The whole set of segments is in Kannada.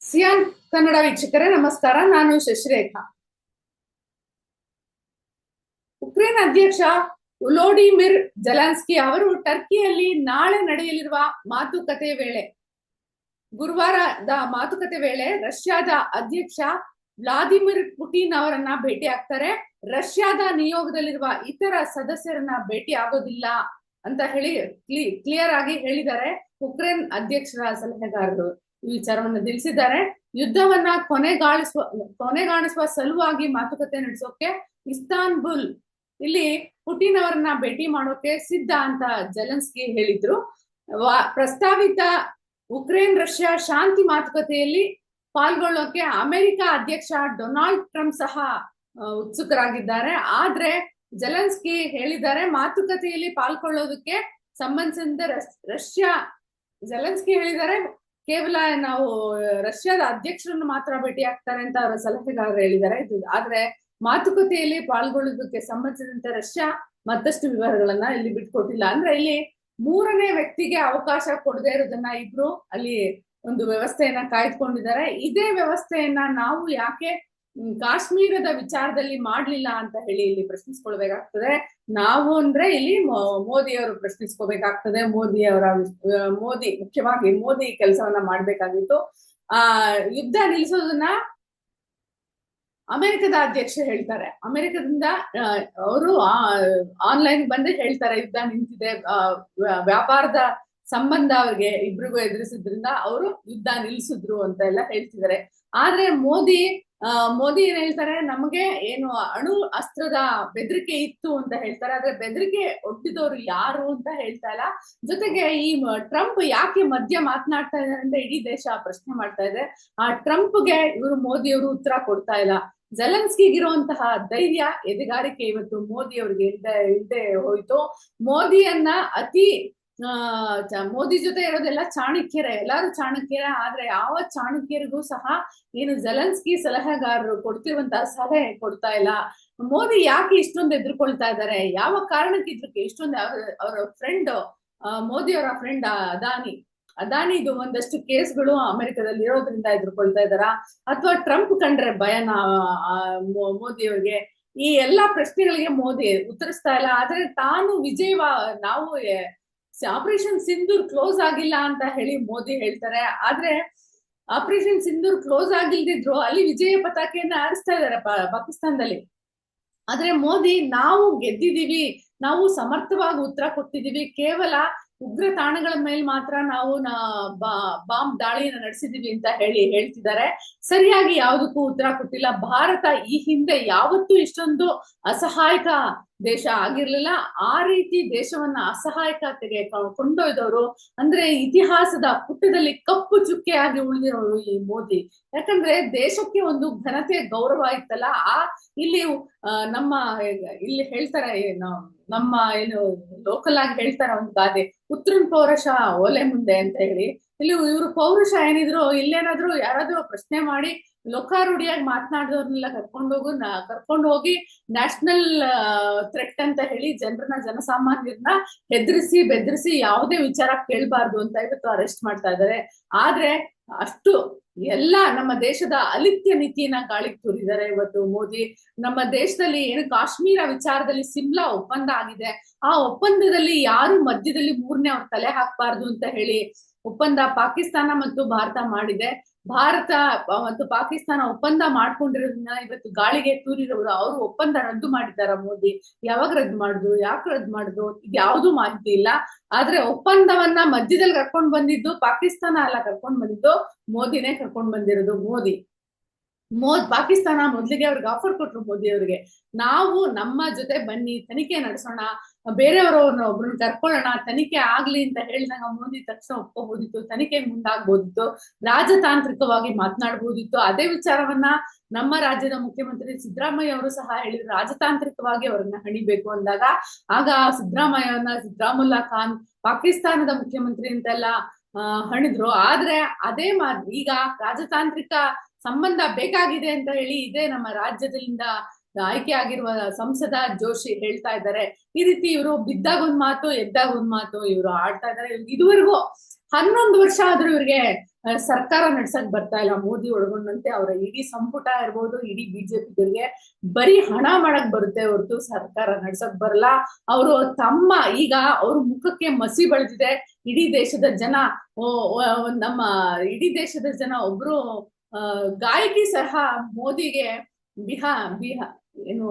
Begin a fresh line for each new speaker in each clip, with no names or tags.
ಸಿಯಾನ್ ಕನ್ನಡ ವೀಕ್ಷಕರೇ, ನಮಸ್ಕಾರ. ನಾನು ಶಶಿರೇಖಾ. ಉಕ್ರೇನ್ ಅಧ್ಯಕ್ಷ ಉಲೋಡಿಮಿರ್ ಜಲಾನ್ಸ್ಕಿ ಅವರು ಟರ್ಕಿಯಲ್ಲಿ ನಾಳೆ ನಡೆಯಲಿರುವ ಮಾತುಕತೆ ವೇಳೆ, ಗುರುವಾರದ ಮಾತುಕತೆ ವೇಳೆ ರಷ್ಯಾದ ಅಧ್ಯಕ್ಷ ವ್ಲಾದಿಮಿರ್ ಪುಟಿನ್ ಅವರನ್ನ ಭೇಟಿ ಆಗ್ತಾರೆ. ರಷ್ಯಾದ ನಿಯೋಗದಲ್ಲಿರುವ ಇತರ ಸದಸ್ಯರನ್ನ ಭೇಟಿ ಆಗೋದಿಲ್ಲ ಅಂತ ಹೇಳಿ ಕ್ಲಿಯರ್ ಆಗಿ ಹೇಳಿದ್ದಾರೆ. ಉಕ್ರೇನ್ ಅಧ್ಯಕ್ಷರ ಸಲಹೆಗಾರರು ಈ ವಿಚಾರವನ್ನು ತಿಳಿಸಿದ್ದಾರೆ. ಯುದ್ಧವನ್ನ ಕೊನೆಗಾಣಿಸುವ ಕೊನೆಗಾಣಿಸುವ ಸಲುವಾಗಿ ಮಾತುಕತೆ ನಡೆಸೋಕೆ ಇಸ್ತಾನ್ಬುಲ್, ಇಲ್ಲಿ ಪುಟಿನ್ ಅವರನ್ನ ಭೇಟಿ ಮಾಡೋಕೆ ಸಿದ್ಧ ಅಂತ ಜಲನ್ಸ್ಕಿ ಹೇಳಿದ್ರು. ಪ್ರಸ್ತಾವಿತ ಉಕ್ರೇನ್ ರಷ್ಯಾ ಶಾಂತಿ ಮಾತುಕತೆಯಲ್ಲಿ ಪಾಲ್ಗೊಳ್ಳೋಕೆ ಅಮೆರಿಕ ಅಧ್ಯಕ್ಷ ಡೊನಾಲ್ಡ್ ಟ್ರಂಪ್ ಸಹ ಉತ್ಸುಕರಾಗಿದ್ದಾರೆ. ಆದ್ರೆ ಜಲನ್ಸ್ಕಿ ಹೇಳಿದ್ದಾರೆ, ಮಾತುಕತೆಯಲ್ಲಿ ಪಾಲ್ಗೊಳ್ಳೋದಕ್ಕೆ ಸಂಬಂಧಿಸಿದ ರಷ್ಯಾ, ಜಲನ್ಸ್ಕಿ ಹೇಳಿದ್ದಾರೆ, ಕೇವಲ ನಾವು ರಷ್ಯಾದ ಅಧ್ಯಕ್ಷರನ್ನು ಮಾತ್ರ ಭೇಟಿ ಆಗ್ತಾರೆ ಅಂತ ಅವರ ಸಲಹೆಗಾರರು ಹೇಳಿದ್ದಾರೆ. ಆದ್ರೆ ಮಾತುಕತೆಯಲ್ಲಿ ಪಾಲ್ಗೊಳ್ಳೋದಕ್ಕೆ ಸಂಬಂಧಿಸಿದಂತೆ ರಷ್ಯಾ ಮತ್ತಷ್ಟು ವಿವರಗಳನ್ನ ಇಲ್ಲಿ ಬಿಟ್ಕೊಟ್ಟಿಲ್ಲ. ಅಂದ್ರೆ ಇಲ್ಲಿ ಮೂರನೇ ವ್ಯಕ್ತಿಗೆ ಅವಕಾಶ ಕೊಡದೇ ಇರೋದನ್ನ ಇಬ್ರು ಅಲ್ಲಿ ಒಂದು ವ್ಯವಸ್ಥೆಯನ್ನ ಕಾಯ್ದುಕೊಂಡಿದ್ದಾರೆ. ಇದೇ ವ್ಯವಸ್ಥೆಯನ್ನ ನಾವು ಯಾಕೆ ಕಾಶ್ಮೀರದ ವಿಚಾರದಲ್ಲಿ ಮಾಡ್ಲಿಲ್ಲ ಅಂತ ಹೇಳಿ ಇಲ್ಲಿ ಪ್ರಶ್ನಿಸ್ಕೊಳ್ಬೇಕಾಗ್ತದೆ. ನಾವು ಅಂದ್ರೆ ಇಲ್ಲಿ ಮೋದಿ ಅವರು ಪ್ರಶ್ನಿಸ್ಕೋಬೇಕಾಗ್ತದೆ. ಮೋದಿ ಅವರ ಮೋದಿ, ಮುಖ್ಯವಾಗಿ ಮೋದಿ ಕೆಲಸವನ್ನ ಮಾಡ್ಬೇಕಾಗಿತ್ತು. ಆ, ಯುದ್ಧ ನಿಲ್ಲಿಸೋದನ್ನ ಅಮೆರಿಕದ ಅಧ್ಯಕ್ಷ ಹೇಳ್ತಾರೆ. ಅಮೆರಿಕದಿಂದ ಅವರು ಆನ್ಲೈನ್ ಬಂದೇ ಹೇಳ್ತಾರೆ. ಯುದ್ಧ ನಿಂತಿದೆ. ವ್ಯಾಪಾರದ ಸಂಬಂಧ ಅವ್ರಿಗೆ ಇಬ್ರಿಗೂ ಎದುರಿಸಿದ್ರಿಂದ ಅವರು ಯುದ್ಧ ನಿಲ್ಸಿದ್ರು ಅಂತ ಎಲ್ಲ ಹೇಳ್ತಿದ್ದಾರೆ. ಆದ್ರೆ ಮೋದಿ ಮೋದಿ ಏನ್ ಹೇಳ್ತಾರೆ? ನಮಗೆ ಏನು ಅಣು ಅಸ್ತ್ರದ ಬೆದರಿಕೆ ಇತ್ತು ಅಂತ ಹೇಳ್ತಾರೆ. ಆದ್ರೆ ಬೆದರಿಕೆ ಒಡ್ಡಿದವರು ಯಾರು ಅಂತ ಹೇಳ್ತಾ ಇಲ್ಲ. ಜೊತೆಗೆ ಈ ಟ್ರಂಪ್ ಯಾಕೆ ಮಧ್ಯ ಮಾತನಾಡ್ತಾ ಇದ್ದಾರೆ ಅಂತ ಇಡೀ ದೇಶ ಪ್ರಶ್ನೆ ಮಾಡ್ತಾ ಇದೆ. ಆ ಟ್ರಂಪ್ಗೆ ಇವರು ಮೋದಿಯವರು ಉತ್ತರ ಕೊಡ್ತಾ ಇಲ್ಲ. ಜಲನ್ಸ್ಕಿಗಿರುವಂತಹ ಧೈರ್ಯ, ಎದೆಗಾರಿಕೆ ಇವತ್ತು ಮೋದಿ ಅವ್ರಿಗೆ ಇಲ್ದೆ ಇಲ್ದೆ ಹೋಯ್ತು. ಮೋದಿಯನ್ನ ಅತಿ ಮೋದಿ ಜೊತೆ ಇರೋದೆಲ್ಲ ಚಾಣಕ್ಯರೇ. ಎಲ್ಲಾರು ಚಾಣಕ್ಯರ, ಆದ್ರೆ ಯಾವ ಚಾಣಕ್ಯರಿಗೂ ಸಹ ಏನು ಜಲನ್ಸ್ಕಿ ಸಲಹೆಗಾರರು ಕೊಡ್ತಿರುವಂತಹ ಸಲಹೆ ಕೊಡ್ತಾ ಇಲ್ಲ. ಮೋದಿ ಯಾಕೆ ಇಷ್ಟೊಂದು ಎದುರ್ಕೊಳ್ತಾ ಇದ್ದಾರೆ ಯಾವ ಕಾರಣಕ್ಕೆ ಇದ್ರಕ್ಕೆ ಇಷ್ಟೊಂದು ಅವರ ಫ್ರೆಂಡ್ ಮೋದಿ ಅವರ ಫ್ರೆಂಡ್ ಅದಾನಿ. ಅದಾನಿದು ಒಂದಷ್ಟು ಕೇಸ್ಗಳು ಅಮೆರಿಕದಲ್ಲಿ ಇರೋದ್ರಿಂದ ಎದುರ್ಕೊಳ್ತಾ ಇದಾರ. ಅಥವಾ ಟ್ರಂಪ್ ಕಂಡ್ರೆ ಭಯನ ಮೋದಿ ಅವ್ರಿಗೆ. ಈ ಎಲ್ಲಾ ಪ್ರಶ್ನೆಗಳಿಗೆ ಮೋದಿ ಉತ್ತರಿಸ್ತಾ ಇಲ್ಲ. ಆದ್ರೆ ತಾನು ವಿಜಯವಾ, ನಾವು ಆಪರೇಷನ್ ಸಿಂಧೂರ್ ಕ್ಲೋಸ್ ಆಗಿಲ್ಲ ಅಂತ ಹೇಳಿ ಮೋದಿ ಹೇಳ್ತಾರೆ. ಆದ್ರೆ ಆಪರೇಷನ್ ಸಿಂಧೂರ್ ಕ್ಲೋಸ್ ಆಗಿಲ್ದಿದ್ರು ಅಲ್ಲಿ ವಿಜಯ ಪತಾಕೆಯನ್ನ ಆಡಿಸ್ತಾ ಇದಾರೆ ಪಾಕಿಸ್ತಾನದಲ್ಲಿ. ಆದ್ರೆ ಮೋದಿ ನಾವು ಗೆದ್ದಿದೀವಿ ನಾವು ಸಮರ್ಥವಾಗಿ ಉತ್ತರ ಕೊಟ್ಟಿದೀವಿ ಕೇವಲ ಉಗ್ರ ತಾಣಗಳ ಮೇಲೆ ಮಾತ್ರ ನಾವು ಬಾಂಬ್ ದಾಳಿಯನ್ನು ನಡೆಸಿದೀವಿ ಅಂತ ಹೇಳಿ ಹೇಳ್ತಿದ್ದಾರೆ. ಸರಿಯಾಗಿ ಯಾವುದಕ್ಕೂ ಉತ್ತರ ಕೊಟ್ಟಿಲ್ಲ. ಭಾರತ ಈ ಹಿಂದೆ ಯಾವತ್ತೂ ಇಷ್ಟೊಂದು ಅಸಹಾಯಕ ದೇಶ ಆಗಿರ್ಲಿಲ್ಲ. ಆ ರೀತಿ ದೇಶವನ್ನ ಅಸಹಾಯಕತೆಗೆ ಕೊಂಡೊಯ್ದವರು. ಅಂದ್ರೆ ಇತಿಹಾಸದ ಪುಟ್ಟದಲ್ಲಿ ಕಪ್ಪು ಚುಕ್ಕೆಯಾಗಿ ಉಳಿದಿರೋರು ಈ ಮೋದಿ. ಯಾಕಂದ್ರೆ ದೇಶಕ್ಕೆ ಒಂದು ಘನತೆ ಗೌರವ ಇತ್ತಲ್ಲ, ಆ ಇಲ್ಲಿ ನಮ್ಮ, ಇಲ್ಲಿ ಹೇಳ್ತಾರೆ ನಮ್ಮ ಏನು ಲೋಕಲ್ ಆಗಿ ಹೇಳ್ತಾರ ಒಂದು ಗಾದೆ. ಉತ್ತರನ್ ಪೌರುಷ ಓಲೆ ಮುಂದೆ ಅಂತ ಹೇಳಿ. ಇಲ್ಲಿ ಇವರು ಪೌರುಷ ಏನಿದ್ರು ಇಲ್ಲೇನಾದ್ರು ಯಾರಾದ್ರೂ ಪ್ರಶ್ನೆ ಮಾಡಿ ಲೋಕಾರೂಢಿಯಾಗಿ ಮಾತನಾಡಿದವ್ರನ್ನೆಲ್ಲ ಕರ್ಕೊಂಡು ಹೋಗು ಕರ್ಕೊಂಡು ಹೋಗಿ ನ್ಯಾಷನಲ್ ಥ್ರೆಟ್ ಅಂತ ಹೇಳಿ ಜನರನ್ನ, ಜನಸಾಮಾನ್ಯರನ್ನ ಹೆದರಿಸಿ, ಬೆದರಿಸಿ ಯಾವುದೇ ವಿಚಾರ ಕೇಳಬಾರ್ದು ಅಂತ ಇವತ್ತು ಅರೆಸ್ಟ್ ಮಾಡ್ತಾ ಇದ್ದಾರೆ ಆದ್ರೆ ಅಷ್ಟು ಎಲ್ಲ ನಮ್ಮ ದೇಶದ ಅಲಿತ್ಯ ನೀತಿಯನ್ನ ಗಾಳಿಗೆ ತೂರಿದ್ದಾರೆ ಇವತ್ತು ಮೋದಿ. ನಮ್ಮ ದೇಶದಲ್ಲಿ ಏನು ಕಾಶ್ಮೀರ ವಿಚಾರದಲ್ಲಿ ಸಿಮ್ಲಾ ಒಪ್ಪಂದ ಆಗಿದೆ. ಆ ಒಪ್ಪಂದದಲ್ಲಿ ಯಾರು ಮಧ್ಯದಲ್ಲಿ ಮೂರನೇ ಅವ್ರ ತಲೆ ಹಾಕ್ಬಾರ್ದು ಅಂತ ಹೇಳಿ ಒಪ್ಪಂದ ಪಾಕಿಸ್ತಾನ ಮತ್ತು ಭಾರತ ಮಾಡಿದೆ. ಭಾರತ ಮತ್ತು ಪಾಕಿಸ್ತಾನ ಒಪ್ಪಂದ ಮಾಡ್ಕೊಂಡಿರೋದನ್ನ ಇವತ್ತು ಗಾಳಿಗೆ ತೂರಿರೋರು ಅವರು ಒಪ್ಪಂದ ರದ್ದು ಮಾಡಿದ್ದಾರ ಮೋದಿ? ಯಾವಾಗ ರದ್ದು ಮಾಡುದು? ಯಾಕೆ ರದ್ದು ಮಾಡುದು? ಇದು ಯಾವ್ದು ಮಾಹಿತಿ ಇಲ್ಲ. ಆದ್ರೆ ಒಪ್ಪಂದವನ್ನ ಮಧ್ಯದಲ್ಲಿ ಕರ್ಕೊಂಡ್ ಬಂದಿದ್ದು ಪಾಕಿಸ್ತಾನ ಅಲ್ಲ, ಕರ್ಕೊಂಡ್ ಬಂದಿದ್ದು ಮೋದಿನೇ ಕರ್ಕೊಂಡ್ ಬಂದಿರೋದು ಮೋದಿ. ಮೋದ್ ಪಾಕಿಸ್ತಾನ ಮೊದ್ಲಿಗೆ ಅವ್ರಿಗೆ ಆಫರ್ ಕೊಟ್ರು ಮೋದಿ ಅವರಿಗೆ. ನಾವು ನಮ್ಮ ಜೊತೆ ಬನ್ನಿ, ತನಿಖೆ ನಡೆಸೋಣ ಬೇರೆಯವರವ್ರನ್ನ ಒಬ್ರನ್ನ ಕರ್ಕೊಳ್ಳೋಣ, ತನಿಖೆ ಆಗ್ಲಿ ಅಂತ ಹೇಳಿದಾಗ ಮೋದಿ ತಕ್ಷಣ ಒಪ್ಕೋಬೋದಿತ್ತು. ತನಿಖೆ ಮುಂದಾಗ್ಬೋದಿತ್ತು. ರಾಜತಾಂತ್ರಿಕವಾಗಿ ಮಾತನಾಡಬಹುದಿತ್ತು ಅದೇ ವಿಚಾರವನ್ನ ನಮ್ಮ ರಾಜ್ಯದ ಮುಖ್ಯಮಂತ್ರಿ ಸಿದ್ದರಾಮಯ್ಯ ಅವರು ಸಹ ಹೇಳಿದ್ರು. ರಾಜತಾಂತ್ರಿಕವಾಗಿ ಅವರನ್ನ ಹಣಿಬೇಕು ಅಂದಾಗ, ಆಗ ಸಿದ್ದರಾಮಯ್ಯನ ಸಿದ್ದರಾಮುಲ್ಲಾ ಖಾನ್ ಪಾಕಿಸ್ತಾನದ ಮುಖ್ಯಮಂತ್ರಿ ಅಂತೆಲ್ಲ ಹಣಿದ್ರು. ಆದ್ರೆ ಅದೇ ಮಾ ಈಗ ರಾಜತಾಂತ್ರಿಕ ಸಂಬಂಧ ಬೇಕಾಗಿದೆ ಅಂತ ಹೇಳಿ ಇದೇ ನಮ್ಮ ರಾಜ್ಯದಿಂದ ಆಯ್ಕೆ ಆಗಿರುವ ಸಂಸದ ಜೋಶಿ ಹೇಳ್ತಾ ಇದ್ದಾರೆ. ಈ ರೀತಿ ಇವರು ಬಿದ್ದಾಗ ಒಂದ್ ಮಾತು, ಎದ್ದಾಗ ಒಂದ್ ಮಾತು, ಇವರು ಆಡ್ತಾ ಇದ್ದಾರೆ. ಇದುವರೆಗೂ ಹನ್ನೊಂದು ವರ್ಷ ಆದ್ರೂ ಇವ್ರಿಗೆ ಸರ್ಕಾರ ನಡ್ಸಕ್ ಬರ್ತಾ ಇಲ್ಲ. ಮೋದಿ ಒಳಗೊಂಡಂತೆ ಅವರ ಇಡೀ ಸಂಪುಟ ಇರ್ಬೋದು, ಇಡೀ ಬಿಜೆಪಿಗಳಿಗೆ ಬರೀ ಹಣ ಮಾಡಕ್ ಬರುತ್ತೆ ಹೊರತು ಸರ್ಕಾರ ನಡ್ಸಕ್ ಬರಲ್ಲ. ಅವರು ತಮ್ಮ, ಈಗ ಅವ್ರ ಮುಖಕ್ಕೆ ಮಸಿ ಬೆಳೆದಿದೆ. ಇಡೀ ದೇಶದ ಜನ ನಮ್ಮ ಇಡೀ ದೇಶದ ಜನ ಒಬ್ರು ಗಾಯಕಿ ಸಹ ಮೋದಿಗೆ ಬಿಹಾ ಬಿಹಾ, ಏನು,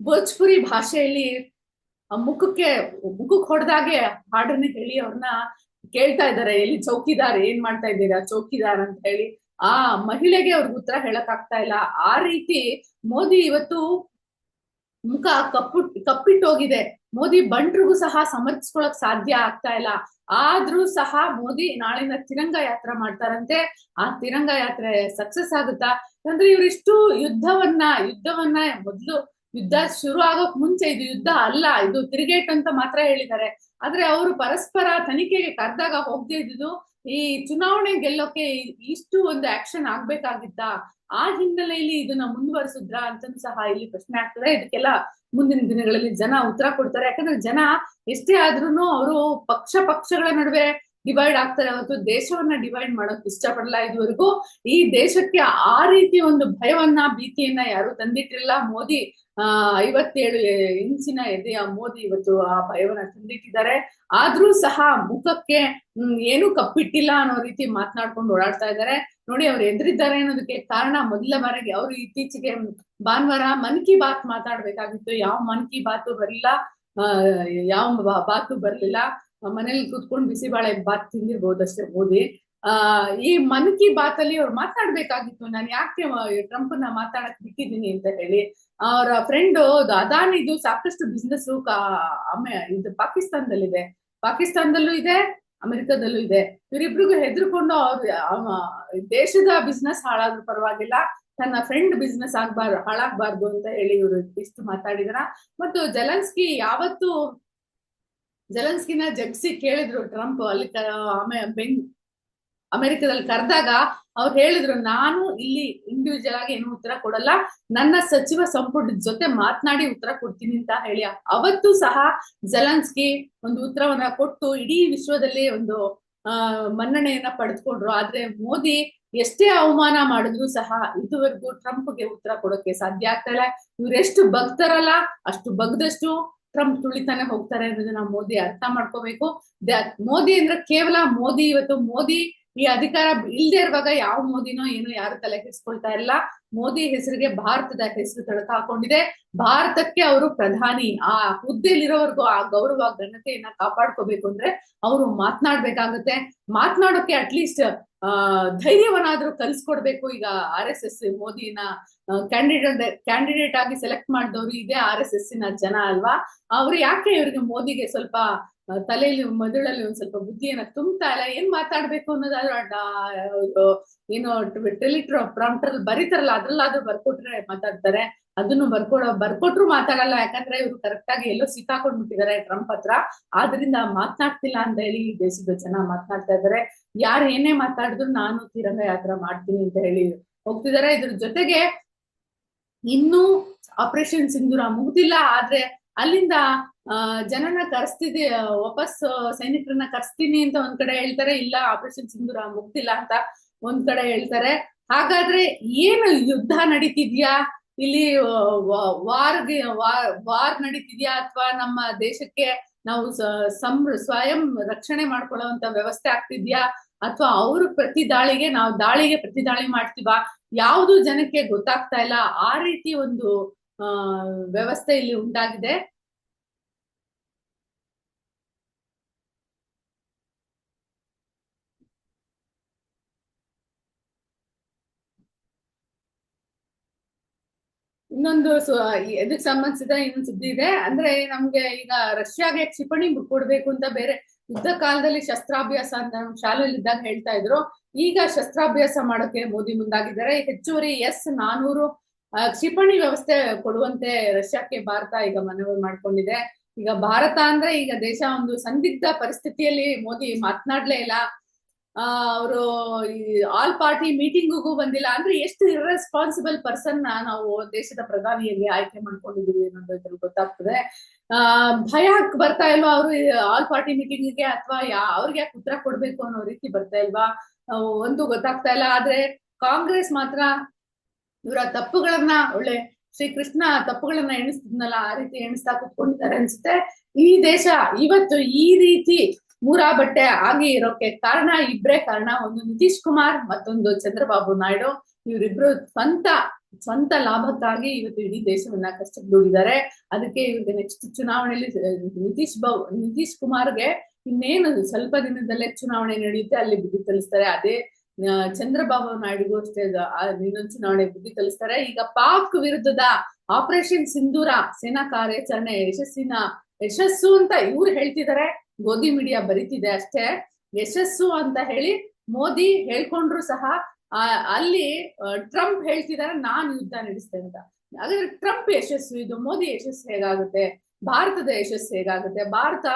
ಭೋಜ್ಪುರಿ ಭಾಷೆಯಲ್ಲಿ ಮುಖಕ್ಕೆ ಮುಖಕ್ಕೆ ಹೊಡೆದಾಗೆ ಹಾಡನ್ನ ಹೇಳಿ ಅವ್ರನ್ನ ಕೇಳ್ತಾ ಇದ್ದಾರೆ. ಎಲ್ಲಿ ಚೌಕಿದಾರ್, ಏನ್ ಮಾಡ್ತಾ ಇದ್ದೀರಾ? ಚೌಕಿದಾರ್ ಅಂತ ಹೇಳಿ. ಆ ಮಹಿಳೆಗೆ ಅವ್ರಿಗೆ ಉತ್ತರ ಹೇಳಕ್ ಆಗ್ತಾ ಇಲ್ಲ. ಆ ರೀತಿ ಮೋದಿ ಇವತ್ತು ಮುಖ ಕಪ್ಪು, ಕಪ್ಪಿಟ್ಟೋಗಿದೆ. ಮೋದಿ ಬಂಟ್ರಿಗೂ ಸಹ ಸಮರ್ಥಿಸ್ಕೊಳಕ್ ಸಾಧ್ಯ ಆಗ್ತಾ ಇಲ್ಲ. ಆದ್ರೂ ಸಹ ಮೋದಿ ನಾಳಿನ ತಿರಂಗ ಯಾತ್ರೆ ಮಾಡ್ತಾರಂತೆ. ಆ ತಿರಂಗ ಯಾತ್ರೆ ಸಕ್ಸಸ್ ಆಗುತ್ತಾ? ಅಂದ್ರೆ ಇವರಿಷ್ಟು ಯುದ್ಧವನ್ನ ಯುದ್ಧವನ್ನ ಮೊದ್ಲು ಯುದ್ಧ ಶುರು ಆಗೋಕ್ ಮುಂಚೆ ಇದು ಯುದ್ಧ ಅಲ್ಲ, ಇದು ತಿರುಗೇಟ್ ಅಂತ ಮಾತ್ರ ಹೇಳಿದ್ದಾರೆ. ಆದ್ರೆ ಅವರು ಪರಸ್ಪರ ತನಿಖೆಗೆ ಕರೆದಾಗ ಹೋಗದೆ ಇದ್ದಿದ್ದು ಈ ಚುನಾವಣೆ ಗೆಲ್ಲೋಕೆ ಇಷ್ಟು ಒಂದು ಆಕ್ಷನ್ ಆಗ್ಬೇಕಾಗಿದ್ದ ಆ ಹಿನ್ನೆಲೆಯಲ್ಲಿ ಇದನ್ನ ಮುಂದುವರಿಸಿದ್ರ ಅಂತನೂ ಸಹ ಇಲ್ಲಿ ಪ್ರಶ್ನೆ ಆಗ್ತದೆ. ಇದಕ್ಕೆಲ್ಲ ಮುಂದಿನ ದಿನಗಳಲ್ಲಿ ಜನ ಉತ್ತರ ಕೊಡ್ತಾರೆ. ಯಾಕಂದ್ರೆ ಜನ ಎಷ್ಟೇ ಆದ್ರೂನು ಅವರು ಪಕ್ಷ ಪಕ್ಷಗಳ ನಡುವೆ ಡಿವೈಡ್ ಆಗ್ತಾರೆ. ಅವತ್ತು ದೇಶವನ್ನ ಡಿವೈಡ್ ಮಾಡೋಕ್ ಇಷ್ಟಪಡಲ್ಲ ಇದುವರೆಗೂ? ಈ ದೇಶಕ್ಕೆ ಆ ರೀತಿ ಒಂದು ಭಯವನ್ನ, ಭೀತಿಯನ್ನ ಯಾರು ತಂದಿಟ್ಟಿರಲ್ಲ ಮೋದಿ, ಆ, ಐವತ್ತೇಳು ಇಂಚಿನ ಎದೆಯ ಮೋದಿ ಇವತ್ತು ಆ ಭಯವನ್ನ ತಂದಿಟ್ಟಿದ್ದಾರೆ. ಆದ್ರೂ ಸಹ ಮುಖಕ್ಕೆ ಏನು ಕಪ್ಪಿಟ್ಟಿಲ್ಲ ಅನ್ನೋ ರೀತಿ ಮಾತನಾಡ್ಕೊಂಡು ಓಡಾಡ್ತಾ ಇದ್ದಾರೆ. ನೋಡಿ, ಅವ್ರು ಎದ್ರಿದ್ದಾರೆ ಅನ್ನೋದಕ್ಕೆ ಕಾರಣ ಮೊದಲ ಬಾರಿಗೆ ಅವರು ಇತ್ತೀಚೆಗೆ ಭಾನುವಾರ ಮನ್ ಕಿ ಬಾತ್ ಮಾತಾಡ್ಬೇಕಾಗಿತ್ತು. ಯಾವ ಮನ್ ಕಿ ಬಾತು ಬರಲಿಲ್ಲ. ಯಾವ ಬಾತು ಬರ್ಲಿಲ್ಲ. ಮನೇಲಿ ಕೂತ್ಕೊಂಡು ಬಿಸಿಬಾಳೆ ಬಾತ್ ತಿಂದಿರ್ಬೋದು ಅಷ್ಟೇ ಓದಿ ಆ, ಈ ಮನ್ ಕಿ ಬಾತ್ ಅಲ್ಲಿ ಅವ್ರು ಮಾತಾಡ್ಬೇಕಾಗಿತ್ತು. ನಾನು ಯಾಕೆ ಟ್ರಂಪ್ನ ಮಾತಾಡಕ್ ಬಿಟ್ಟಿದ್ದೀನಿ ಅಂತ ಹೇಳಿ. ಅವರ ಫ್ರೆಂಡ್ ಅದಾನಿದು ಸಾಕಷ್ಟು ಬಿಸ್ನೆಸ್ ಇದು ಪಾಕಿಸ್ತಾನದಲ್ಲಿದೆ. ಪಾಕಿಸ್ತಾನದಲ್ಲೂ ಇದೆ, ಅಮೆರಿಕದಲ್ಲೂ ಇದೆ. ಇವರಿಬ್ರಿಗೂ ಹೆದರ್ಕೊಂಡು ಅವ್ರ ದೇಶದ ಬಿಸ್ನೆಸ್ ಹಾಳಾದ್ರೂ ಪರವಾಗಿಲ್ಲ. ತನ್ನ ಫ್ರೆಂಡ್ ಬಿಸ್ನೆಸ್ ಆಗ್ಬಾರ್ದು ಹಾಳಾಗ್ಬಾರ್ದು ಅಂತ ಹೇಳಿ ಇವರು ಇಷ್ಟು ಮಾತಾಡಿದಾರ. ಮತ್ತು ಜಲನ್ಸ್ಕಿ ಯಾವತ್ತು ಜಲನ್ಸ್ಕಿನ ಜಗ್ಸಿ ಕೇಳಿದ್ರು ಟ್ರಂಪ್ ಅಲ್ಲಿ ಬೆಂಗ್ ಅಮೆರಿಕದಲ್ಲಿ ಕರೆದಾಗ ಅವ್ರು ಹೇಳಿದ್ರು, ನಾನು ಇಲ್ಲಿ ಇಂಡಿವಿಜುವಲ್ ಆಗಿ ಏನು ಉತ್ತರ ಕೊಡಲ್ಲ. ನನ್ನ ಸಚಿವ ಸಂಪುಟದ ಜೊತೆ ಮಾತನಾಡಿ ಉತ್ತರ ಕೊಡ್ತೀನಿ ಅಂತ ಹೇಳಿ. ಅವತ್ತು ಸಹ ಜಲನ್ಸ್ಕಿ ಒಂದು ಉತ್ತರವನ್ನ ಕೊಟ್ಟು ಇಡೀ ವಿಶ್ವದಲ್ಲಿ ಒಂದು ಮನ್ನಣೆಯನ್ನ ಪಡೆದುಕೊಂಡ್ರು. ಆದ್ರೆ ಮೋದಿ ಎಷ್ಟೇ ಅವಮಾನ ಮಾಡಿದ್ರು ಸಹ ಇದುವರೆಗೂ ಟ್ರಂಪ್ಗೆ ಉತ್ತರ ಕೊಡೋಕೆ ಸಾಧ್ಯ ಆಗ್ತಾಳೆ ಇವ್ರೆಷ್ಟು ಬಗ್ತಾರಲ್ಲ ಅಷ್ಟು ಬಗ್ದಷ್ಟು ಟ್ರಂಪ್ ತುಳಿತಾನೆ ಹೋಗ್ತಾರೆ ಅನ್ನೋದನ್ನ ಮೋದಿ ಅರ್ಥ ಮಾಡ್ಕೋಬೇಕು. ಮೋದಿ ಅಂದ್ರೆ ಕೇವಲ ಮೋದಿ ಇವತ್ತು ಮೋದಿ ಈ ಅಧಿಕಾರ ಇಲ್ದೇ ಇರುವಾಗ ಯಾವ ಮೋದಿನೋ ಏನೋ ಯಾರು ತಲೆ ಕೆಡಿಸ್ಕೊಳ್ತಾ ಇಲ್ಲ ಮೋದಿ ಹೆಸರಿಗೆ ಭಾರತದ ಹೆಸರು ತಳಕ ಹಾಕೊಂಡಿದೆ. ಭಾರತಕ್ಕೆ ಅವರು ಪ್ರಧಾನಿ. ಆ ಹುದ್ದೆಯಲ್ಲಿರೋವರೆಗೂ ಆ ಗೌರವ, ಘನತೆಯನ್ನ ಕಾಪಾಡ್ಕೋಬೇಕು ಅಂದ್ರೆ ಅವರು ಮಾತನಾಡ್ಬೇಕಾಗತ್ತೆ. ಮಾತನಾಡೋಕೆ ಅಟ್ಲೀಸ್ಟ್ ಆ, ಧೈರ್ಯವನ್ನಾದ್ರೂ ಕಲ್ಸ್ಕೊಡ್ಬೇಕು. ಈಗ ಆರ್ ಎಸ್ ಎಸ್ ಮೋದಿನ ಕ್ಯಾಂಡಿಡೇಟ್ ಕ್ಯಾಂಡಿಡೇಟ್ ಆಗಿ ಸೆಲೆಕ್ಟ್ ಮಾಡಿದವರು ಇದೇ ಆರ್ ಎಸ್ ಎಸ್ನ ಜನ ಅಲ್ವಾ? ಅವ್ರು ಯಾಕೆ ಇವ್ರಿಗೆ ಮೋದಿಗೆ ಸ್ವಲ್ಪ ತಲೆಯಲ್ಲಿ ಮೆದುಳಲ್ಲಿ ಒಂದ್ ಸ್ವಲ್ಪ ಬುದ್ಧಿಯನ್ನ ತುಂಬ್ತಾ ಇಲ್ಲ? ಏನ್ ಮಾತಾಡ್ಬೇಕು ಅನ್ನೋದಾದ್ರೂ ಏನು, ಟೆಲಿಟ್ರೋ ಪ್ರಾಂಪ್ಟರ್ ಬರೀತಾರಲ್ಲ, ಅದ್ರಲ್ಲಾದ್ರೂ ಬರ್ಕೊಟ್ರೆ ಮಾತಾಡ್ತಾರೆ. ಅದನ್ನು ಬರ್ಕೊಡ ಬರ್ಕೊಟ್ರು ಮಾತಾಡಲ್ಲ ಯಾಕಂದ್ರೆ ಇವ್ರು ಕರೆಕ್ಟ್ ಆಗಿ ಎಲ್ಲೋ ಸಿಕ್ಕಾಕೊಂಡ್ಬಿಟ್ಟಿದ್ದಾರೆ ಟ್ರಂಪ್ ಹತ್ರ. ಆದ್ರಿಂದ ಮಾತನಾಡ್ತಿಲ್ಲ ಅಂತ ಹೇಳಿ ದೇಶದ ಜನ ಮಾತನಾಡ್ತಾ ಇದ್ದಾರೆ. ಯಾರು ಏನೇ ಮಾತಾಡಿದ್ರು ನಾನು ತಿರಂಗ ಯಾತ್ರಾ ಮಾಡ್ತೀನಿ ಅಂತ ಹೇಳಿ ಹೋಗ್ತಿದ್ದಾರೆ. ಇದ್ರ ಜೊತೆಗೆ ಇನ್ನೂ ಆಪರೇಷನ್ ಸಿಂಧೂರ ಮುಗ್ದಿಲ್ಲ. ಆದ್ರೆ ಅಲ್ಲಿಂದ ಜನನ ಕರೆಸ್ತಿದೆ ವಾಪಸ್ ಸೈನಿಕರನ್ನ ಕರೆಸ್ತೀನಿ ಅಂತ ಒಂದ್ ಕಡೆ ಹೇಳ್ತಾರೆ. ಇಲ್ಲ ಆಪರೇಷನ್ ಸಿಂಧೂರ ಮುಗ್ದಿಲ್ಲ ಅಂತ ಒಂದ್ ಕಡೆ ಹೇಳ್ತಾರೆ. ಹಾಗಾದ್ರೆ ಏನು ಯುದ್ಧ ನಡೀತಿದ್ಯಾ? ಇಲ್ಲಿ ವಾರ್ಗೆ ವಾರ್ ನಡೀತಿದ್ಯಾ ಅಥವಾ ನಮ್ಮ ದೇಶಕ್ಕೆ ನಾವು ಸ- ಸ್ವಯಂ ರಕ್ಷಣೆ ಮಾಡ್ಕೊಳ್ಳುವಂತ ವ್ಯವಸ್ಥೆ ಆಗ್ತಿದ್ಯಾ? ಅಥವಾ ಅವ್ರ ಪ್ರತಿ ದಾಳಿಗೆ, ನಾವು ದಾಳಿಗೆ ಪ್ರತಿ ದಾಳಿ ಮಾಡ್ತೀವಾ? ಯಾವುದು ಜನಕ್ಕೆ ಗೊತ್ತಾಗ್ತಾ ಇಲ್ಲ. ಆ ರೀತಿ ಒಂದು ವ್ಯವಸ್ಥೆ ಇಲ್ಲಿ ಉಂಟಾಗಿದೆ. ಇನ್ನೊಂದು ಇದಕ್ಕೆ ಸಂಬಂಧಿಸಿದ ಇನ್ನೊಂದು ಸುದ್ದಿ ಇದೆ. ಅಂದ್ರೆ ನಮ್ಗೆ ಈಗ ರಷ್ಯಾಗೆ ಕ್ಷಿಪಣಿ ಕೊಡ್ಬೇಕು ಅಂತ ಬೇರೆ ಯುದ್ಧ ಕಾಲದಲ್ಲಿ ಶಸ್ತ್ರಾಭ್ಯಾಸ ಅಂತ ನಮ್ ಶಾಲೆಯಲ್ಲಿ ಇದ್ದಾಗ ಹೇಳ್ತಾ ಇದ್ರು. ಈಗ ಶಸ್ತ್ರಾಭ್ಯಾಸ ಮಾಡೋಕೆ ಮೋದಿ ಮುಂದಾಗಿದ್ದಾರೆ. ಹೆಚ್ಚುವರಿ ಎಸ್ ನಾನೂರು ಕ್ಷಿಪಣಿ ವ್ಯವಸ್ಥೆ ಕೊಡುವಂತೆ ರಷ್ಯಾಕ್ಕೆ ಭಾರತ ಈಗ ಮನವಿ ಮಾಡ್ಕೊಂಡಿದೆ. ಈಗ ಭಾರತ ಅಂದ್ರೆ ಈಗ ದೇಶ ಒಂದು ಸಂದಿಗ್ಧ ಪರಿಸ್ಥಿತಿಯಲ್ಲಿ ಮೋದಿ ಮಾತನಾಡ್ಲೇ ಇಲ್ಲ. ಅವರು ಈ ಆಲ್ ಪಾರ್ಟಿ ಮೀಟಿಂಗಿಗೂ ಬಂದಿಲ್ಲ. ಅಂದ್ರೆ ಎಷ್ಟು ಇರ್ರೆಸ್ಪಾನ್ಸಿಬಲ್ ಪರ್ಸನ್ ನಾವು ದೇಶದ ಪ್ರಧಾನಿಯಲ್ಲಿ ಆಯ್ಕೆ ಮಾಡ್ಕೊಂಡಿದೀವಿ ಅನ್ನೋದ್ರಲ್ಲಿ ಗೊತ್ತಾಗ್ತದೆ. ಆ, ಭಯ ಬರ್ತಾ ಇಲ್ವಾ ಅವರು ಆಲ್ ಪಾರ್ಟಿ ಮೀಟಿಂಗಿಗೆ ಅಥವಾ ಯಾ, ಅವ್ರಿಗೆ ಯಾಕೆ ಉತ್ತರ ಕೊಡ್ಬೇಕು ಅನ್ನೋ ರೀತಿ ಬರ್ತಾ ಇಲ್ವಾ? ಒಂದು ಗೊತ್ತಾಗ್ತಾ ಇಲ್ಲ. ಆದ್ರೆ ಕಾಂಗ್ರೆಸ್ ಮಾತ್ರ ಇವರ ತಪ್ಪುಗಳನ್ನ, ಒಳ್ಳೆ ಶ್ರೀಕೃಷ್ಣ ತಪ್ಪುಗಳನ್ನ ಎಣಿಸ್ತಿದ್ನಲ್ಲ, ಆ ರೀತಿ ಎಣಿಸ್ತಾ ಕುತ್ಕೊಂಡಿದ್ದಾರೆ ಅನ್ಸುತ್ತೆ. ಈ ದೇಶ ಇವತ್ತು ಈ ರೀತಿ ಮೂರಾ ಬಟ್ಟೆ ಆಗಿ ಇರೋಕೆ ಕಾರಣ, ಇಬ್ರೇ ಕಾರಣ. ಒಂದು ನಿತೀಶ್ ಕುಮಾರ್, ಮತ್ತೊಂದು ಚಂದ್ರಬಾಬು ನಾಯ್ಡು. ಇವರಿಬ್ರು ಸ್ವಂತ ಸ್ವಂತ ಲಾಭಕ್ಕಾಗಿ ಇವತ್ತು ಇಡೀ ದೇಶವನ್ನ ಕಷ್ಟಕ್ಕೆ ದೂಡಿದ್ದಾರೆ ಅದಕ್ಕೆ ಇವ್ರಿಗೆ ನೆಕ್ಸ್ಟ್ ಚುನಾವಣೆಯಲ್ಲಿ ನಿತೀಶ್ ಬಾಬು ನಿತೀಶ್ ಕುಮಾರ್ಗೆ ಇನ್ನೇನು ಸ್ವಲ್ಪ ದಿನದಲ್ಲೇ ಚುನಾವಣೆ ನಡೆಯುತ್ತೆ, ಅಲ್ಲಿ ಬುದ್ಧಿ ಕಲಿಸ್ತಾರೆ ಅದೇ ಚಂದ್ರಬಾಬು ನಾಯ್ಡುಗೂ ಅಷ್ಟೇ ಇನ್ನೊಂದು ಚುನಾವಣೆ ಬುದ್ಧಿ ಕಲಿಸ್ತಾರೆ ಈಗ ಪಾಕ್ ವಿರುದ್ಧದ ಆಪರೇಷನ್ ಸಿಂಧೂರ ಸೇನಾ ಕಾರ್ಯಾಚರಣೆ ಯಶಸ್ಸಿನ, ಯಶಸ್ಸು ಅಂತ ಇವ್ರು ಹೇಳ್ತಿದ್ದಾರೆ. ಗೋಧಿ ಮೀಡಿಯಾ ಬರಿತಿದೆ ಅಷ್ಟೇ. ಯಶಸ್ಸು ಅಂತ ಹೇಳಿ ಮೋದಿ ಹೇಳ್ಕೊಂಡ್ರು ಸಹ ಅಲ್ಲಿ ಟ್ರಂಪ್ ಹೇಳ್ತಿದಾರೆ, ನಾನ್ ಯುದ್ಧ ನಡೆಸ್ತೇನೆ ಅಂತ. ಹಾಗಾದ್ರೆ ಟ್ರಂಪ್ ಯಶಸ್ಸು ಇದು, ಮೋದಿ ಯಶಸ್ಸು ಹೇಗಾಗುತ್ತೆ? ಭಾರತದ ಯಶಸ್ಸು ಹೇಗಾಗುತ್ತೆ? ಭಾರತ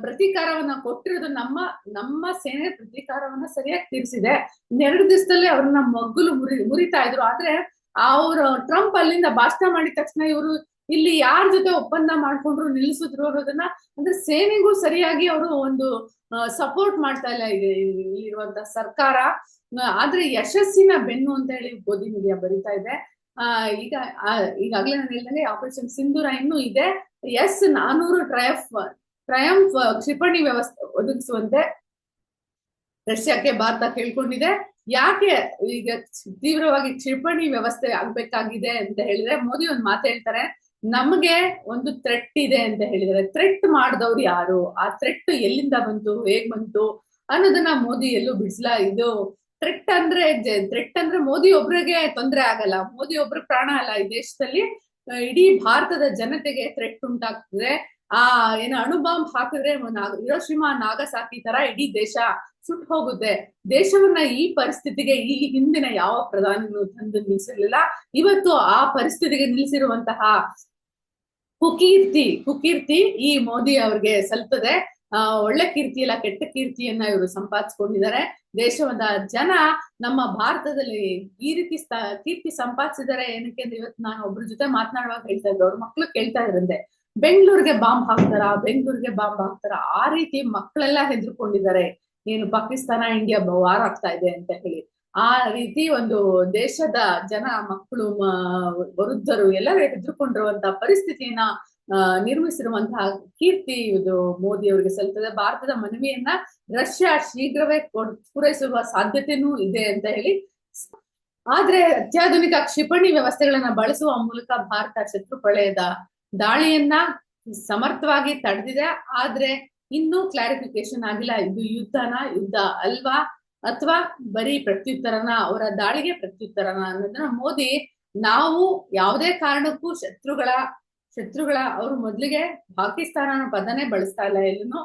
ಪ್ರತೀಕಾರವನ್ನ ಕೊಟ್ಟಿರೋದು ನಮ್ಮ ನಮ್ಮ ಸೇನೆ ಪ್ರತೀಕಾರವನ್ನ ಸರಿಯಾಗಿ ತೀರಿಸಿದೆ. ಇನ್ನೆರಡು ದಿವಸದಲ್ಲಿ ಅವ್ರನ್ನ ಮಗ್ಗುಲು ಮುರಿ, ಮುರಿತಾ ಇದ್ರು. ಆದ್ರೆ, ಅವ್ರು, ಟ್ರಂಪ್ ಅಲ್ಲಿಂದ ಭಾಷಣ ಮಾಡಿದ ತಕ್ಷಣ ಇವರು ಇಲ್ಲಿ ಯಾರ ಜೊತೆ ಒಪ್ಪಂದ ಮಾಡ್ಕೊಂಡ್ರು ನಿಲ್ಲಿಸಿದ್ರು ಅನ್ನೋದನ್ನ ಅಂದ್ರೆ ಸೇನೆಗೂ ಸರಿಯಾಗಿ ಅವರು ಒಂದು ಸಪೋರ್ಟ್ ಮಾಡ್ತಾ ಇಲ್ಲ ಇದೆ ಇಲ್ಲಿರುವಂತ ಸರ್ಕಾರ. ಆದ್ರೆ ಯಶಸ್ಸಿನ ಬೆನ್ನು ಅಂತ ಹೇಳಿ ಗೋಧಿ ಮೀಡಿಯಾ ಬರಿತಾ ಇದೆ. ಆ, ಈಗ ಈಗಾಗಲೇ ನಾನು ಹೇಳಿದಂಗೆ ಆಪರೇಷನ್ ಸಿಂಧೂರ ಇನ್ನೂ ಇದೆ. ಎಸ್ ನಾನೂರು ಟ್ರಯಫ್ ಟ್ರಯಂಫ್ ಕ್ಷಿಪಣಿ ವ್ಯವಸ್ಥೆ ಒದಗಿಸುವಂತೆ ರಷ್ಯಾಕ್ಕೆ ಭಾರತ ಕೇಳ್ಕೊಂಡಿದೆ. ಯಾಕೆ ಈಗ ತೀವ್ರವಾಗಿ ಕ್ಷಿಪಣಿ ವ್ಯವಸ್ಥೆ ಆಗ್ಬೇಕಾಗಿದೆ ಅಂತ ಹೇಳಿದ್ರೆ ಮೋದಿ ಒಂದ್ ಮಾತು ಹೇಳ್ತಾರೆ. ನಮಗೆ ಒಂದು ಥ್ರೆಟ್ ಇದೆ ಅಂತ ಹೇಳಿದರೆ ಥ್ರೆಟ್ ಮಾಡಿದವ್ರು ಯಾರು? ಆ ಥ್ರೆಟ್ ಎಲ್ಲಿಂದ ಬಂತು? ಹೇಗ್ ಬಂತು? ಅನ್ನೋದನ್ನ ಮೋದಿ ಎಲ್ಲೂ ಬಿಡಿಸ್ಲ ಇದು ಥ್ರೆಟ್ ಅಂದ್ರೆ ಥ್ರೆಟ್ ಅಂದ್ರೆ ಮೋದಿ ಒಬ್ರಿಗೆ ತೊಂದರೆ ಆಗಲ್ಲ. ಮೋದಿ ಒಬ್ರ ಪ್ರಾಣ ಅಲ್ಲ. ಈ ದೇಶದಲ್ಲಿ ಇಡೀ ಭಾರತದ ಜನತೆಗೆ ಥ್ರೆಟ್ ಉಂಟಾಗ್ತದೆ. ಆ, ಏನು ಅಣು ಬಾಂಬ್ ಹಾಕಿದ್ರೆ ಹಿರೋಶಿಮಾ, ನಾಗಸಾಕಿ ತರ ಇಡೀ ದೇಶ ಸುಟ್ಟು ಹೋಗುತ್ತೆ. ದೇಶವನ್ನ ಈ ಪರಿಸ್ಥಿತಿಗೆ ಈ ಹಿಂದಿನ ಯಾವ ಪ್ರಧಾನಿಗಳು ತಂದು ನಿಲ್ಲಿಸಿರ್ಲಿಲ್ಲ ಇವತ್ತು ಆ ಪರಿಸ್ಥಿತಿಗೆ ನಿಲ್ಲಿಸಿರುವಂತಹ ಕುಕೀರ್ತಿ ಕುಕೀರ್ತಿ ಈ ಮೋದಿ ಅವ್ರಿಗೆ ಸಲ್ತದೆ. ಒಳ್ಳೆ ಕೀರ್ತಿ ಇಲ್ಲ ಕೆಟ್ಟ ಕೀರ್ತಿಯನ್ನ ಇವರು ಸಂಪಾದಿಸ್ಕೊಂಡಿದ್ದಾರೆ. ದೇಶದ ಜನ ನಮ್ಮ ಭಾರತದಲ್ಲಿ ಈ ರೀತಿ ಕೀರ್ತಿ ಸಂಪಾದಿಸಿದ್ದಾರೆ ಏನಕ್ಕೆ ಅಂದ್ರೆ ಇವತ್ತು ನಾನು ಒಬ್ರ ಜೊತೆ ಮಾತನಾಡುವಾಗ ಹೇಳ್ತಾ ಇದ್ದೆ. ಅವ್ರ ಮಕ್ಳು ಕೇಳ್ತಾ ಇದ್ರಂತೆ. ಬೆಂಗಳೂರಿಗೆ ಬಾಂಬ್ ಹಾಕ್ತಾರ? ಬೆಂಗಳೂರಿಗೆ ಬಾಂಬ್ ಹಾಕ್ತಾರ? ಆ ರೀತಿ ಮಕ್ಕಳೆಲ್ಲ ಹೆದರ್ಕೊಂಡಿದ್ದಾರೆ. ಏನು ಪಾಕಿಸ್ತಾನ, ಇಂಡಿಯಾ ವಾರ್ ಆಗ್ತಾ ಇದೆ ಅಂತ ಹೇಳಿ. ಆ ರೀತಿ ಒಂದು ದೇಶದ ಜನ, ಮಕ್ಕಳು ವೃದ್ಧರು ಎಲ್ಲರೂ ಹೆದರ್ಕೊಂಡಿರುವಂತಹ ಪರಿಸ್ಥಿತಿಯನ್ನ ನಿರ್ಮಿಸಿರುವಂತಹ ಕೀರ್ತಿ ಇದು ಮೋದಿ ಅವರಿಗೆ ಸಲ್ತದೆ ಭಾರತದ ಮನವಿಯನ್ನ ರಷ್ಯಾ ಶೀಘ್ರವೇ ಪೂರೈಸುವ ಸಾಧ್ಯತೆನೂ ಇದೆ ಅಂತ ಹೇಳಿ. ಆದ್ರೆ ಅತ್ಯಾಧುನಿಕ ಕ್ಷಿಪಣಿ ವ್ಯವಸ್ಥೆಗಳನ್ನ ಬಳಸುವ ಮೂಲಕ ಭಾರತ ಶತ್ರುಪಳೆಯದ ದಾಳಿಯನ್ನ ಸಮರ್ಥವಾಗಿ ತಡೆದಿದೆ. ಆದ್ರೆ ಇನ್ನೂ ಕ್ಲಾರಿಫಿಕೇಶನ್ ಆಗಿಲ್ಲ. ಇದು ಯುದ್ಧನ, ಯುದ್ಧ ಅಲ್ವಾ? ಅಥವಾ ಬರೀ ಪ್ರತ್ಯುತ್ತರನ, ಅವರ ದಾಳಿಗೆ ಪ್ರತ್ಯುತ್ತರನ ಅನ್ನೋದನ್ನ ಮೋದಿ ನಾವು ಯಾವುದೇ ಕಾರಣಕ್ಕೂ ಶತ್ರುಗಳ ಶತ್ರುಗಳ, ಅವರು ಮೊದಲಿಗೆ ಪಾಕಿಸ್ತಾನ ಪದನೇ ಬಳಸ್ತಾ ಇಲ್ಲ. ಎಲ್ಲೂ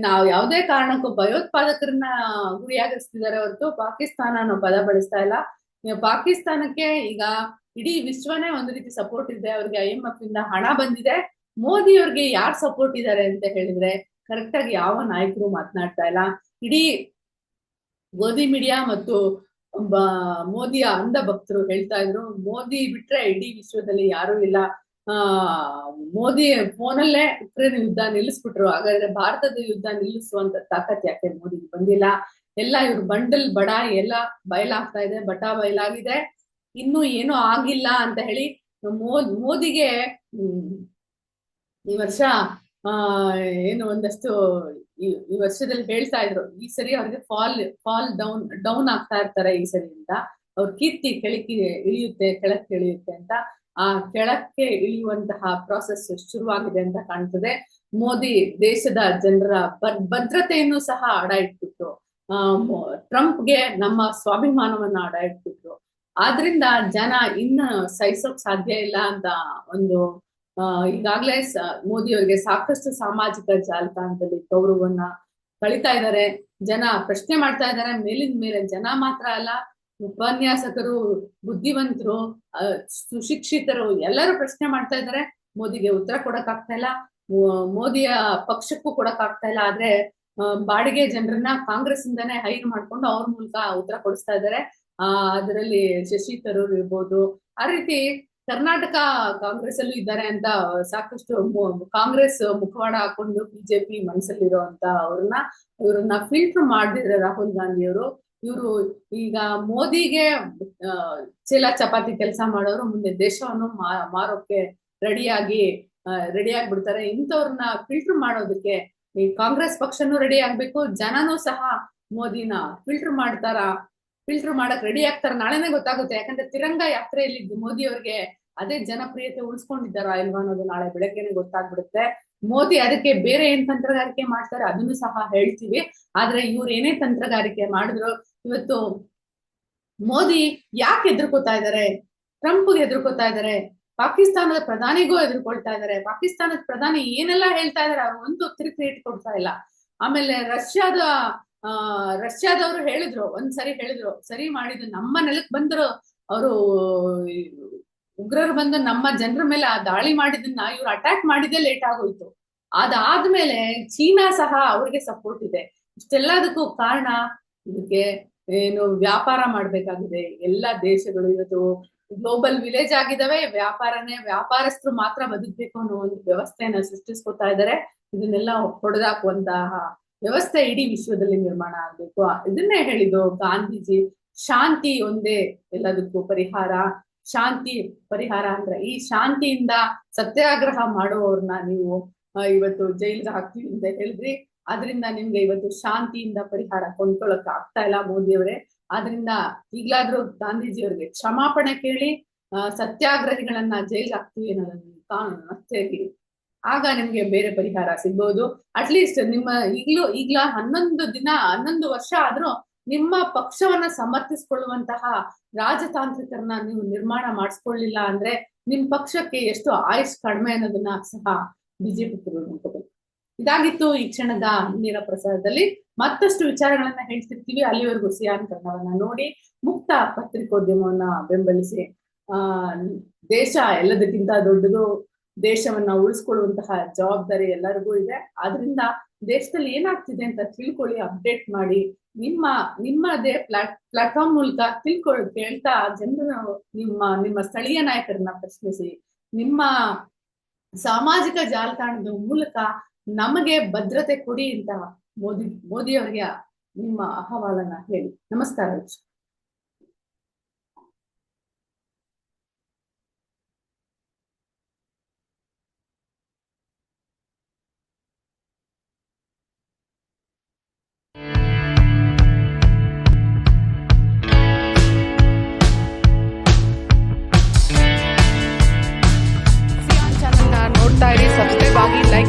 ನಾವು ಯಾವುದೇ ಕಾರಣಕ್ಕೂ ಭಯೋತ್ಪಾದಕರನ್ನ ಗುರಿಯಾಗಿಸ್ತಿದ್ದಾರೆ ಹೊರತು ಪಾಕಿಸ್ತಾನ ಅನ್ನೋ ಪದ ಬಳಸ್ತಾ ಇಲ್ಲ. ಪಾಕಿಸ್ತಾನಕ್ಕೆ ಈಗ ಇಡೀ ವಿಶ್ವನೇ ಒಂದು ರೀತಿ ಸಪೋರ್ಟ್ ಇದೆ. ಅವ್ರಿಗೆ ಐ ಎಂ ಇಂದ ಹಣ ಬಂದಿದೆ. ಮೋದಿ ಅವ್ರಿಗೆ ಯಾರು ಸಪೋರ್ಟ್ ಇದ್ದಾರೆ ಅಂತ ಹೇಳಿದ್ರೆ ಕರೆಕ್ಟ್ ಆಗಿ ಯಾವ ನಾಯಕರು ಮಾತನಾಡ್ತಾ ಇಲ್ಲ. ಇಡೀ ಗೋಧಿ ಮೀಡಿಯಾ ಮತ್ತು ಮೋದಿಯ ಅಂಧ ಭಕ್ತರು ಹೇಳ್ತಾ ಇದ್ರು. ಮೋದಿ ಬಿಟ್ರೆ ಇಡೀ ವಿಶ್ವದಲ್ಲಿ ಯಾರು ಇಲ್ಲ. ಆ, ಮೋದಿ ಫೋನಲ್ಲೇ ಉಕ್ರೇನ್ ಯುದ್ಧ ನಿಲ್ಲಿಸ್ಬಿಟ್ರು. ಹಾಗಾದ್ರೆ ಭಾರತದ ಯುದ್ಧ ನಿಲ್ಲಿಸುವಂತ ತಾಕತ್ ಯಾಕೆ ಮೋದಿ ಬಂದಿಲ್ಲ? ಎಲ್ಲ ಇವ್ರು ಬಂಡಲ್ ಬಡ, ಎಲ್ಲ ಬಯಲಾಗ್ತಾ ಇದೆ, ಬಟ ಬಯಲಾಗಿದೆ. ಇನ್ನು ಏನೂ ಆಗಿಲ್ಲ ಅಂತ ಹೇಳಿ ಮೋದ್ ಮೋದಿಗೆ ಈ ವರ್ಷ ಏನು ಒಂದಷ್ಟು ಈ ವರ್ಷದಲ್ಲಿ ಹೇಳ್ತಾ ಇದ್ರು. ಈ ಸರಿ ಅವ್ರಿಗೆ ಫಾಲ್ ಫಾಲ್ ಡೌನ್ ಡೌನ್ ಆಗ್ತಾ ಇರ್ತಾರೆ ಈ ಸರಿ ಅಂತ ಅವ್ರ ಕೀರ್ತಿ ಕೆಳಕ್ಕೆ ಇಳಿಯುತ್ತೆ ಕೆಳಕ್ಕೆ ಇಳಿಯುತ್ತೆ ಅಂತ. ಆ ಕೆಳಕ್ಕೆ ಇಳಿಯುವಂತಹ ಪ್ರಾಸೆಸ್ ಶುರುವಾಗಿದೆ ಅಂತ ಕಾಣ್ತದೆ. ಮೋದಿ ದೇಶದ ಜನರ ಭದ್ರತೆಯನ್ನು ಸಹ ಅಡ ಇಟ್ಬಿಟ್ರು. ಟ್ರಂಪ್ಗೆ ನಮ್ಮ ಸ್ವಾಭಿಮಾನವನ್ನ ಅಡ ಇಟ್ಬಿಟ್ರು. ಆದ್ರಿಂದ ಜನ ಇನ್ನು ಸಹಿಸೋಕ್ ಸಾಧ್ಯ ಇಲ್ಲ ಅಂತ ಒಂದು ಈಗಾಗ್ಲೇ ಮೋದಿ ಅವರಿಗೆ ಸಾಕಷ್ಟು ಸಾಮಾಜಿಕ ಜಾಲತಾಣದಲ್ಲಿ ಗೌರವವನ್ನ ಕಳಿತಾ ಇದ್ದಾರೆ ಜನ ಪ್ರಶ್ನೆ ಮಾಡ್ತಾ ಇದ್ದಾರೆ ಮೇಲಿನ ಮೇಲೆ ಜನ ಮಾತ್ರ ಅಲ್ಲ, ಉಪನ್ಯಾಸಕರು, ಬುದ್ಧಿವಂತರು ಸುಶಿಕ್ಷಿತರು ಎಲ್ಲರೂ ಪ್ರಶ್ನೆ ಮಾಡ್ತಾ ಇದ್ದಾರೆ ಮೋದಿಗೆ ಉತ್ತರ ಕೊಡಕ್ ಆಗ್ತಾ ಇಲ್ಲ. ಮೋದಿಯ ಪಕ್ಷಕ್ಕೂ ಕೊಡಕ್ ಆಗ್ತಾ ಇಲ್ಲ. ಆದ್ರೆ ಬಾಡಿಗೆ ಜನರನ್ನ ಕಾಂಗ್ರೆಸ್ ಇಂದಾನೆ ಹೈರ್ ಮಾಡ್ಕೊಂಡು ಅವ್ರ ಮೂಲಕ ಉತ್ತರ ಕೊಡಿಸ್ತಾ ಇದ್ದಾರೆ ಆ, ಅದರಲ್ಲಿ ಶಶಿ ತರೂರ್ ಇರ್ಬೋದು. ಆ ರೀತಿ ಕರ್ನಾಟಕ ಕಾಂಗ್ರೆಸ್ ಅಲ್ಲೂ ಇದ್ದಾರೆ ಅಂತ ಸಾಕಷ್ಟು ಕಾಂಗ್ರೆಸ್ ಮುಖವಾಡ ಹಾಕೊಂಡು ಬಿಜೆಪಿ ಮನಸ್ಸಲ್ಲಿರುವಂತ ಅವ್ರನ್ನ, ಇವ್ರನ್ನ ಫಿಲ್ಟರ್ ಮಾಡಿದ್ರೆ ರಾಹುಲ್ ಗಾಂಧಿ ಅವರು ಇವರು ಈಗ ಮೋದಿಗೆ ಚೀಲ ಚಪಾತಿ ಕೆಲಸ ಮಾಡೋರು ಮುಂದೆ ದೇಶವನ್ನು ಮಾರೋಕೆ ರೆಡಿಯಾಗಿ ರೆಡಿ ಆಗ್ಬಿಡ್ತಾರೆ ಇಂಥವ್ರನ್ನ ಫಿಲ್ಟರ್ ಮಾಡೋದಕ್ಕೆ ಈ ಕಾಂಗ್ರೆಸ್ ಪಕ್ಷನೂ ರೆಡಿ ಆಗ್ಬೇಕು, ಜನನೂ ಸಹ ಮೋದಿನ ಫಿಲ್ಟರ್ ಮಾಡ್ತಾರ? ಫಿಲ್ಟರ್ ಮಾಡಕ್ ರೆಡಿ ಆಗ್ತಾರ. ನಾಳೆನೇ ಗೊತ್ತಾಗುತ್ತೆ. ಯಾಕಂದ್ರೆ ತಿರಂಗ ಯಾತ್ರೆಯಲ್ಲಿ ಮೋದಿ ಅವ್ರಿಗೆ ಅದೇ ಜನಪ್ರಿಯತೆ ಉಳಿಸ್ಕೊಂಡಿದ್ದಾರಾ ಇಲ್ವಾ ಅನ್ನೋದು ನಾಳೆ ಬೆಳಗ್ಗೆನೆ ಗೊತ್ತಾಗ್ಬಿಡುತ್ತೆ. ಮೋದಿ ಅದಕ್ಕೆ ಬೇರೆ ಏನ್ ತಂತ್ರಗಾರಿಕೆ ಮಾಡ್ತಾರೆ ಅದನ್ನು ಸಹ ಹೇಳ್ತೀವಿ. ಆದ್ರೆ ಇವ್ರು ಏನೇ ತಂತ್ರಗಾರಿಕೆ ಮಾಡಿದ್ರು, ಇವತ್ತು ಮೋದಿ ಯಾಕೆ ಹೆದರ್ಕೋತಾ ಇದ್ದಾರೆ ಟ್ರಂಪ್ಗೆ ಎದುರ್ಕೋತಾ ಇದ್ದಾರೆ ಪಾಕಿಸ್ತಾನದ ಪ್ರಧಾನಿಗೂ ಎದುರ್ಕೊಳ್ತಾ ಇದ್ದಾರೆ ಪಾಕಿಸ್ತಾನದ ಪ್ರಧಾನಿ ಏನೆಲ್ಲ ಹೇಳ್ತಾ ಇದಾರೆ, ಅವ್ರು ಒಂದು ತಿರುಗಿ ಕೊಡ್ತಾ ಇಲ್ಲ. ಆಮೇಲೆ ರಷ್ಯಾದ ಆ, ರಷ್ಯಾದವರು ಹೇಳಿದ್ರು, ಒಂದ್ಸರಿ ಹೇಳಿದ್ರು, ಸರಿ ಮಾಡಿದ್ರು ನಮ್ಮ ನೆಲಕ್ ಬಂದ್ರು ಅವರು, ಉಗ್ರರು ಬಂದು ನಮ್ಮ ಜನರ ಮೇಲೆ ಆ ದಾಳಿ ಮಾಡಿದನ್ನ ಇವ್ರು ಅಟ್ಯಾಕ್ ಮಾಡಿದ್ದೇ ಲೇಟ್ ಆಗೋಯ್ತು. ಅದಾದ್ಮೇಲೆ ಚೀನಾ ಸಹ ಅವ್ರಿಗೆ ಸಪೋರ್ಟ್ ಇದೆ. ಇಷ್ಟೆಲ್ಲದಕ್ಕೂ ಕಾರಣ ಇದಕ್ಕೆ ಏನು ವ್ಯಾಪಾರ ಮಾಡ್ಬೇಕಾಗಿದೆ. ಎಲ್ಲಾ ದೇಶಗಳು ಇವತ್ತು ಗ್ಲೋಬಲ್ ವಿಲೇಜ್ ಆಗಿದಾವೆ ವ್ಯಾಪಾರನೇ ವ್ಯಾಪಾರಸ್ಥರು ಮಾತ್ರ ಬದುಕಬೇಕು ಅನ್ನೋ ಒಂದು ವ್ಯವಸ್ಥೆಯನ್ನ ಸೃಷ್ಟಿಸ್ಕೊತಾ ಇದ್ದಾರೆ. ಇದನ್ನೆಲ್ಲ ಹೊಡೆದಾಕುವಂತಹ ವ್ಯವಸ್ಥೆ ಇಡೀ ವಿಶ್ವದಲ್ಲಿ ನಿರ್ಮಾಣ ಆಗ್ಬೇಕು. ಇದನ್ನೇ ಹೇಳಿದ್ದು ಗಾಂಧೀಜಿ, ಶಾಂತಿ ಒಂದೇ ಎಲ್ಲದಕ್ಕೂ ಪರಿಹಾರ. ಶಾಂತಿ ಪರಿಹಾರ ಅಂದ್ರೆ ಈ ಶಾಂತಿಯಿಂದ ಸತ್ಯಾಗ್ರಹ ಮಾಡುವವ್ರನ್ನ ನೀವು ಇವತ್ತು ಜೈಲಿಗೆ ಹಾಕ್ತೀವಿ ಅಂತ ಹೇಳಿದ್ರಿ. ಅದರಿಂದ ನಿಮ್ಗೆ ಇವತ್ತು ಶಾಂತಿಯಿಂದ ಪರಿಹಾರ ಕೊಂಡ್ಕೊಳಕ್ ಆಗ್ತಾ ಇಲ್ಲ ಮೋದಿಯವರೇ ಆದ್ರಿಂದ ಈಗ್ಲಾದ್ರೂ ಗಾಂಧೀಜಿಯವರಿಗೆ ಕ್ಷಮಾಪಣೆ ಕೇಳಿ ಸತ್ಯಾಗ್ರಹಿಗಳನ್ನ ಜೈಲಿಗೆ ಹಾಕ್ತೀವಿ ಅನ್ನೋದನ್ನ ಕಾನೂನು ಅಷ್ಟೇ ಆಗ ನಿಮ್ಗೆ ಬೇರೆ ಪರಿಹಾರ ಸಿಗ್ಬಹುದು ಅಟ್ಲೀಸ್ಟ್ ನಿಮ್ಮ ಈಗ್ಲೂ, ಈಗ್ಲ ಹನ್ನೊಂದು ದಿನ, ಹನ್ನೊಂದು ವರ್ಷ ಆದ್ರೂ ನಿಮ್ಮ ಪಕ್ಷವನ್ನ ಸಮರ್ಥಿಸ್ಕೊಳ್ಳುವಂತಹ ರಾಜತಾಂತ್ರಿಕರನ್ನ ನೀವು ನಿರ್ಮಾಣ ಮಾಡಿಸ್ಕೊಳ್ಳಿಲ್ಲ ಅಂದ್ರೆ ನಿಮ್ ಪಕ್ಷಕ್ಕೆ ಎಷ್ಟು ಆಯುಷ್ ಕಡಿಮೆ ಅನ್ನೋದನ್ನ ಸಹ ಬಿಜೆಪಿ ಇದಾಗಿತ್ತು ಈ ಕ್ಷಣದ ನೇರ ಪ್ರಸಾರದಲ್ಲಿ. ಮತ್ತಷ್ಟು ವಿಚಾರಗಳನ್ನ ಹೇಳ್ತಿರ್ತೀವಿ. ಅಲ್ಲಿವರೆಗೂ ಸಿಯಾನ್ ಕನ್ನಡವನ್ನ ನೋಡಿ, ಮುಕ್ತ ಪತ್ರಿಕೋದ್ಯಮವನ್ನ ಬೆಂಬಲಿಸಿ. ಆ, ದೇಶ ಎಲ್ಲದಕ್ಕಿಂತ ದೊಡ್ಡದು ದೇಶವನ್ನ ಉಳಿಸ್ಕೊಳ್ಳುವಂತಹ ಜವಾಬ್ದಾರಿ ಎಲ್ಲರಿಗೂ ಇದೆ. ಆದ್ರಿಂದ ದೇಶದಲ್ಲಿ ಏನಾಗ್ತಿದೆ ಅಂತ ತಿಳ್ಕೊಳ್ಳಿ ಅಪ್ಡೇಟ್ ಮಾಡಿ. ನಿಮ್ಮ ನಿಮ್ಮದೇ ಪ್ಲಾಟ್ ಪ್ಲಾಟ್ಫಾರ್ಮ್ ಮೂಲಕ ತಿಳ್ಕೊಳ್ ಕೇಳ್ತಾ ಜನರು ನಿಮ್ಮ ನಿಮ್ಮ ಸ್ಥಳೀಯ ನಾಯಕರನ್ನ ಪ್ರಶ್ನಿಸಿ. ನಿಮ್ಮ ಸಾಮಾಜಿಕ ಜಾಲತಾಣದ ಮೂಲಕ ನಮಗೆ ಭದ್ರತೆ ಕೊಡಿ ಅಂತ ಮೋದಿ ಮೋದಿ ಅವರಿಗೆ ನಿಮ್ಮ ಅಹವಾಲನ್ನ ಹೇಳಿ. ನಮಸ್ಕಾರ.